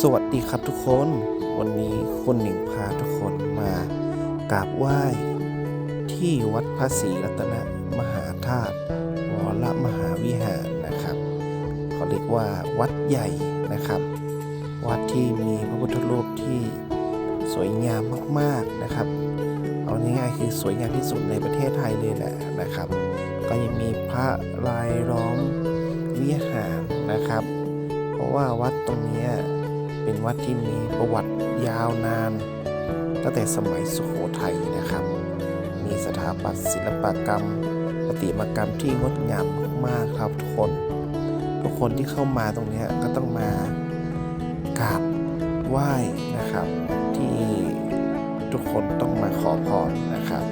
สวัสดีครับทุกคน วันนี้คุณหนิงพาทุกคนมากราบไหว้ ที่วัดพระศรีรัตนมหาธาตุวรมหาวิหารนะครับเขาเรียกว่าวัดใหญ่นะครับ วัดที่มีพระพุทธรูปที่สวยงามมากๆนะครับ เอาง่ายๆคือสวยงามที่สุดในประเทศไทยเลยแหละนะครับ ก็ยังมีพระลายล้อมวิหารนะครับ เพราะว่าวัดตรงนี้ เป็นวัดที่มีประวัติยาวนาน ตั้งแต่สมัยสุโขทัยนะครับ มีสถาปัตย์ศิลปกรรมประติมากรรมที่งดงามมากครับทุกคน ทุกคนที่เข้ามาตรงนี้ก็ต้องมากราบไหว้นะครับ ที่ทุกคนต้องมาขอพรนะครับ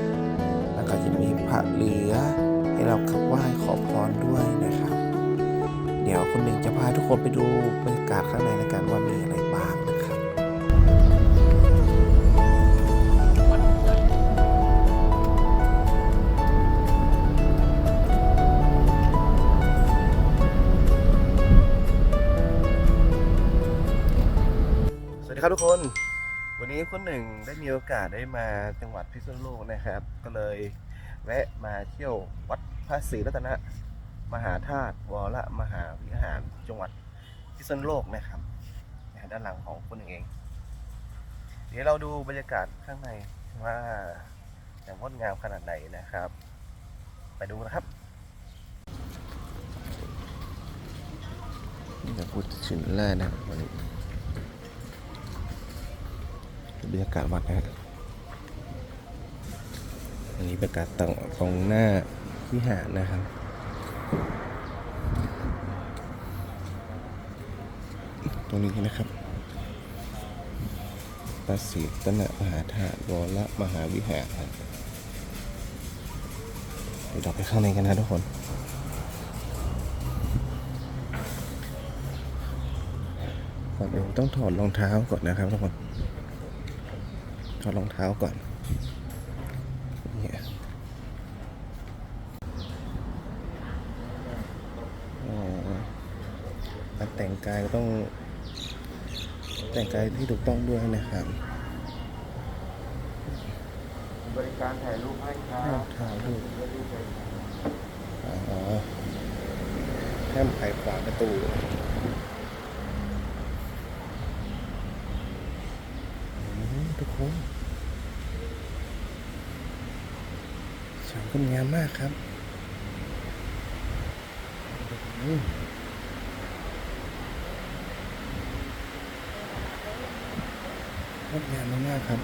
แล้วก็จะมีพระเหลือให้เรากราบไหว้ขอพรด้วยนะครับ เดี๋ยวคุณหนึ่งจะพาทุกคนไปดูบรรยากาศข้างในในการว่ามีอะไรบ้างนะครับสวัสดีครับทุกคน วันนี้คุณหนึ่งได้มีโอกาสได้มาจังหวัดพิษณุโลกนะครับ ก็เลยแวะมาเที่ยววัดพระศรีรัตน มหาธาตุวรมหาวิหารจังหวัดพิษณุโลกนะครับด้านหลังของคุณหนึ่งเอง เดี๋ยวเราดูบรรยากาศข้างในว่าจะงดงามขนาดไหนนะครับ ไปดูนะครับนี่จะพูดถึงแรกนะวันนี้บรรยากาศวัดนะอันนี้บรรยากาศตรงตรงหน้าวิหารนะครับ ตรงนี้นะครับพระศรีรัตนมหาธาตุวรมหาวิหารเดี๋ยวเราไปข้างในกันนะทุกคนก่อนอื่นต้องถอดรองเท้าก่อนนะครับทุกคน ถอดรองเท้าก่อนเนี่ยอ๋อ การแต่งกายก็ต้อง แต่งกายที่ถูกต้องด้วยนะครับ บริการถ่ายรูปให้ครัห้ามบถ่ายรูปอ๋อห้ามถ่ายขวางประตูอืมทุกคนสวยงดงามมากครับอื มงดงามมากๆครับ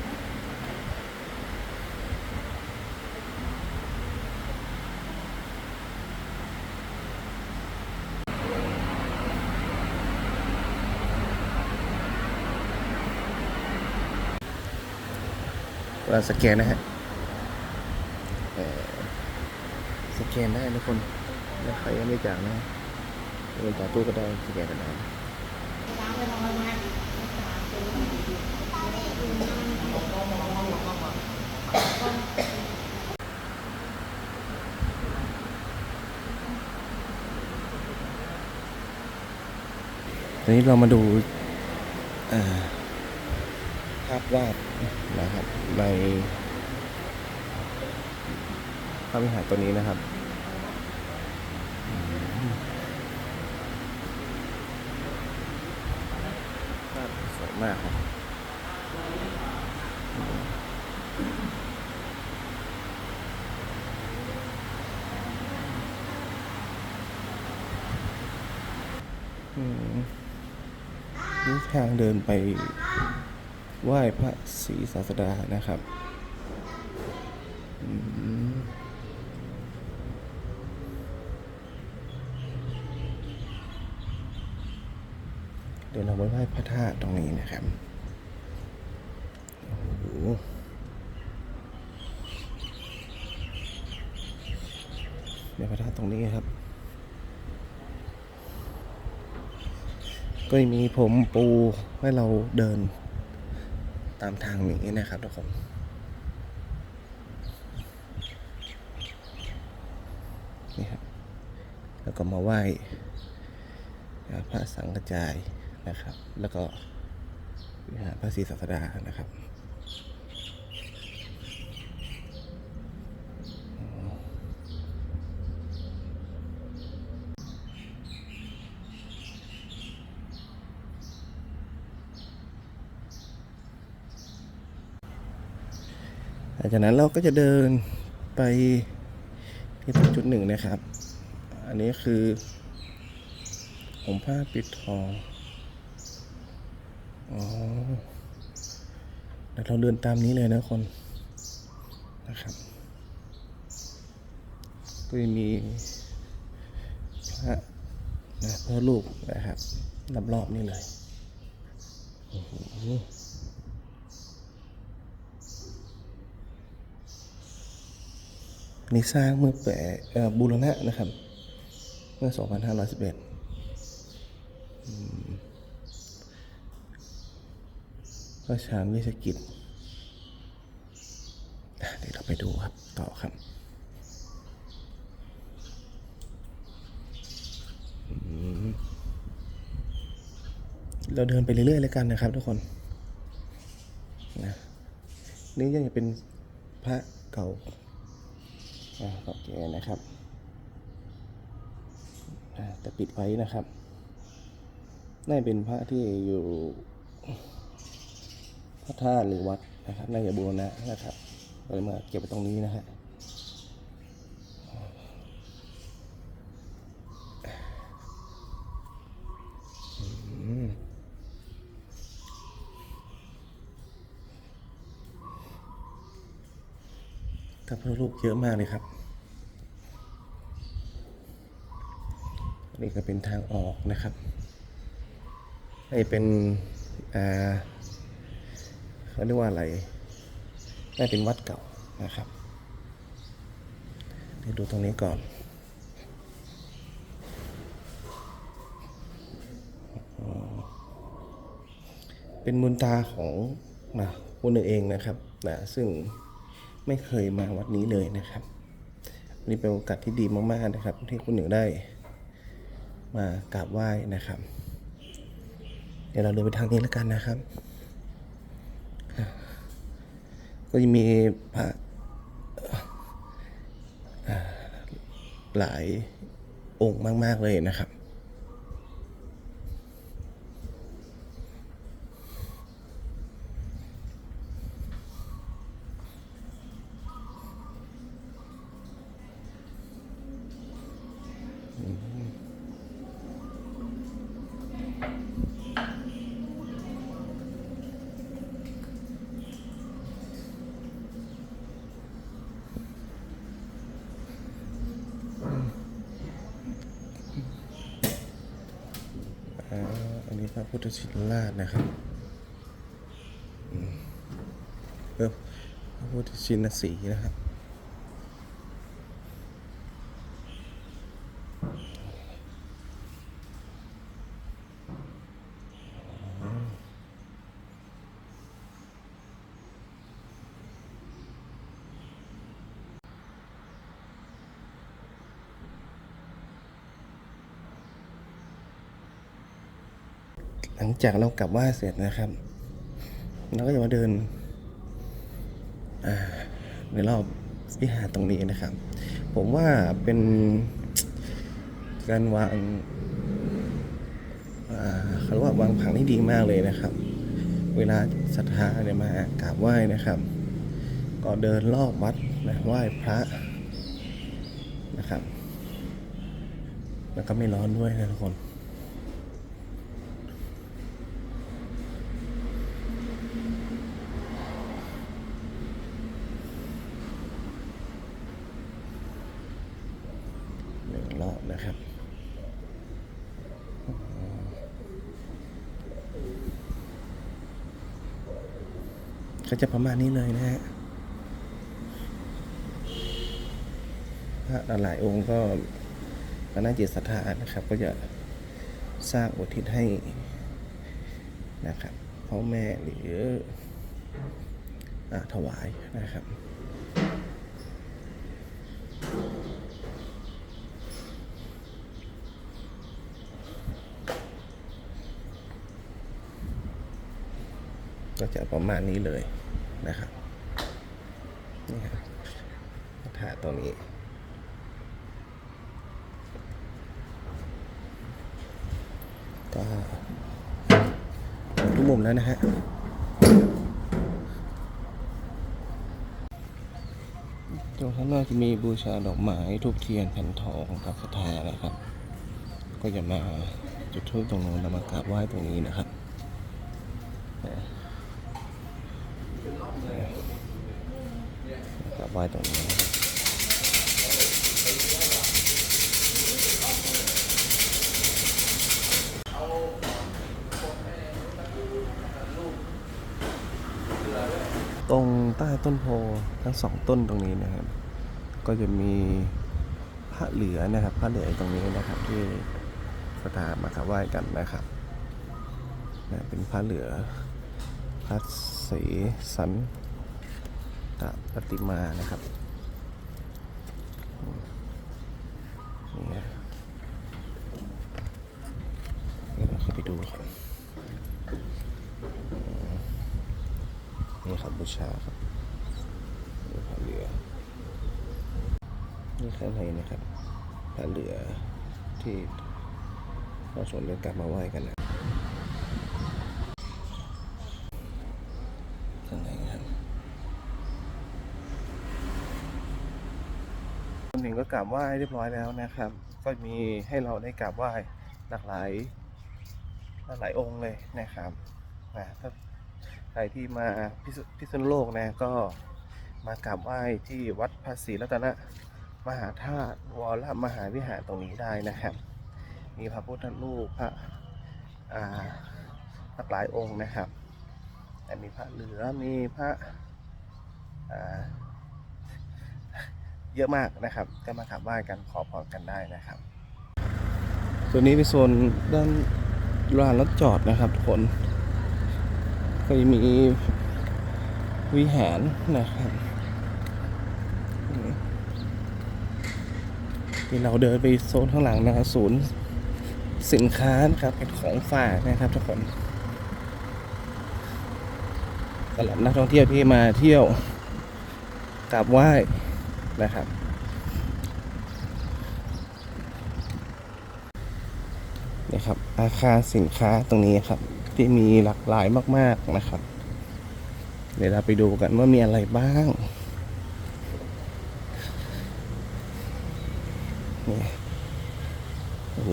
เราสแกนนะฮะสแกนได้ทุกคนถ้าใครยังไม่จ่ายนะบริจาคตู้ก็ได้สแกนกันได้ ทีนี้เรามาดูภาพวาดนะครับในพระวิหารตัวนี้นะครับภาพสวยมากครับอืมนี่ทางเดินไปไหว้พระศรีศาสดานะครับเดี๋ยวเราไปไหว้พระธาตุตรงนี้นะครับ โอ้โหเดี๋ยวพระธาตุตรงนี้ครับ ก็มีผมปูให้เราเดินตามทางนี้นะครับทุกคนนี่ครับแล้วก็มาไหว้พระสังฆจายนะครับ แล้วก็พระศรีศาสดานะครับ หลังจากนั้นเราก็จะเดินไปที่จุดหนึ่งนะครับ อันนี้คือผมผ้าปิดทองอ๋อแล้วเราเดินตามนี้เลยนะคนนะครับก็จะมีพระนะพระรูปนะครับรอบๆนี่เลยโอ้โห นี่สร้างเมื่อแปะเอ่อบูรณะนะครับ เมื่อ 2511พระชานวิสกิจเดี๋ยวเราไปดูครับ ต่อครับเราเดินไปเรื่อยๆเลยกันนะครับทุกคนนะนี่ยังจะเป็นพระเก่า อ่าโอเคนะครับแต่ปิดไว้นะครับน่าเป็นพระที่อยู่พระธาตุหรือวัดนะครับน่าจะบูรณะนะครับก็เลยมาเก็บไว้ตรงนี้นะฮะอืม ถ้าพระรูปเยอะมากเลยครับนี่ก็เป็นทางออกนะครับนี่เป็นอ่าเขาเรียกว่าอะไรน่าเป็นวัดเก่านะครับเดี๋ยวดูตรงนี้ก่อนเป็นมุนตาของนะคนหนึ่งเองนะครับนะซึ่ง ไม่เคยมาวัดนี้เลยนะครับนี่เป็นโอกาสที่ดีมากๆนะครับ ที่คุณหนึ่งได้มากราบไหว้นะครับ เดี๋ยวเราเดินไปทางนี้แล้วกันนะครับ ก็จะมีพระหลายองค์มาก ๆ เลยนะครับ อ่าอันนี้ พระพุทธชินราชนะครับเออพระพุทธชินสีนะครับ หลังจากเรากลับไหว้เสร็จนะครับเราก็จะมาเดินในรอบวิหารตรงนี้นะครับ ผมว่าเป็นการวางเขาเรียกว่าวางผังที่ดีมากเลยนะครับ เวลาศรัทธาเนี่ยมากราบไหว้นะครับ ก็เดินรอบวัดนะไหว้พระนะครับ แล้วก็ไม่ร้อนด้วยนะทุกคน ห นะครับ ก็จะประมาณนี้เลยนะฮะพระหลายองค์ก็คณะจิตศรัทธานะครับ ก็จะสร้างอุทิศให้นะครับพ่อแม่หรืออถวายนะครับ ก็จะประมาณนี้เลยนะครับนี่ครับพระธาตุตรงนี้ก็ทุกมุมแล้วนะฮะตรงข้างนอกจะมีบูชาดอกไม้ทูบเทียนแผ่นทองพระคาถานะครับ ก็จะมาจุดทูบตรงนู้นแล้วมากราบไหว้ตรงนี้นะครับ ไหว้ตรงนี้ตรงใต้ต้นโพทั้งสองต้นตรงนี้นะครับ ก็จะมีพระเหลือนะครับพระเหลือตรงนี้นะครับที่ศรัทธามากราบไหว้กันนะครับนะเป็นพระเหลือพระศรีสัน ตปฏิมานะครับนี่นะเดี๋ยวเราเข้าไปดูครับนี่ครับบูชาครับนี่พระเหลือ นี่ข้างในนะครับพระเหลือที่เราชนได้กลับมาไหว้กันนะข้างในครับคน หนึ่งก็กราบไหว้เรียบร้อยแล้วนะครับ ก็มีให้เราได้กราบไหว้หลากหลายหลากหลายองค์เลยนะครับนะถ้าใครที่มาพิษพิษณุโลกนะก็มากราบไหว้ที่วัดภาษีรัตนะมหาธาตุวรมหาวิหารตรงนี้ได้นะครับ มีพระพุทธรูปพระอ่าพระหลายองค์นะครับแต่มีพระเหลือมีพระอ่า เยอะมากนะครับ ก็มากราบไหว้กันขอพรกันได้นะครับ ส่วนนี้เป็นโซนด้านลานรถจอดนะครับทุกคนก็จะมีวิหารนะครับที่เราเดินไปโซนข้างหลังนะครับศูนย์สินค้านะครับเป็นของฝากนะครับทุกคนสำหรับนักท่องเที่ยวที่มาเที่ยวกราบไหว้ นะครับ นี่ครับ อาคารสินค้าตรงนี้ครับ ที่มีหลากหลายมาก ๆนะครับ เดี๋ยวเราไปดูกันว่ามีอะไรบ้างนี่โอ้โห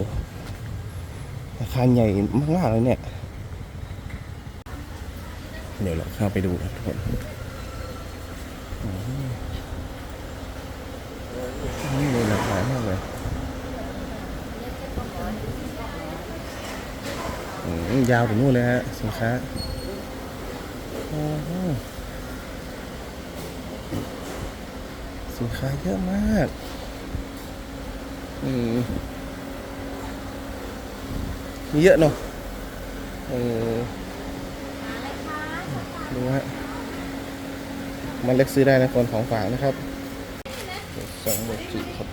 อาคารใหญ่มากๆเลยเนี่ย เดี๋ยวเราเข้าไปดูนะทุกคนเลยหลากหลายมากเลยอืม ยาวถึงนู่นเลยฮะสินค้าโอ้โหสินค้าเยอะมากอืมมีเยอะเนาะเออดูฮะมันเล็กซื้อได้นะคนของฝากนะครับสองหมดสี่ครับ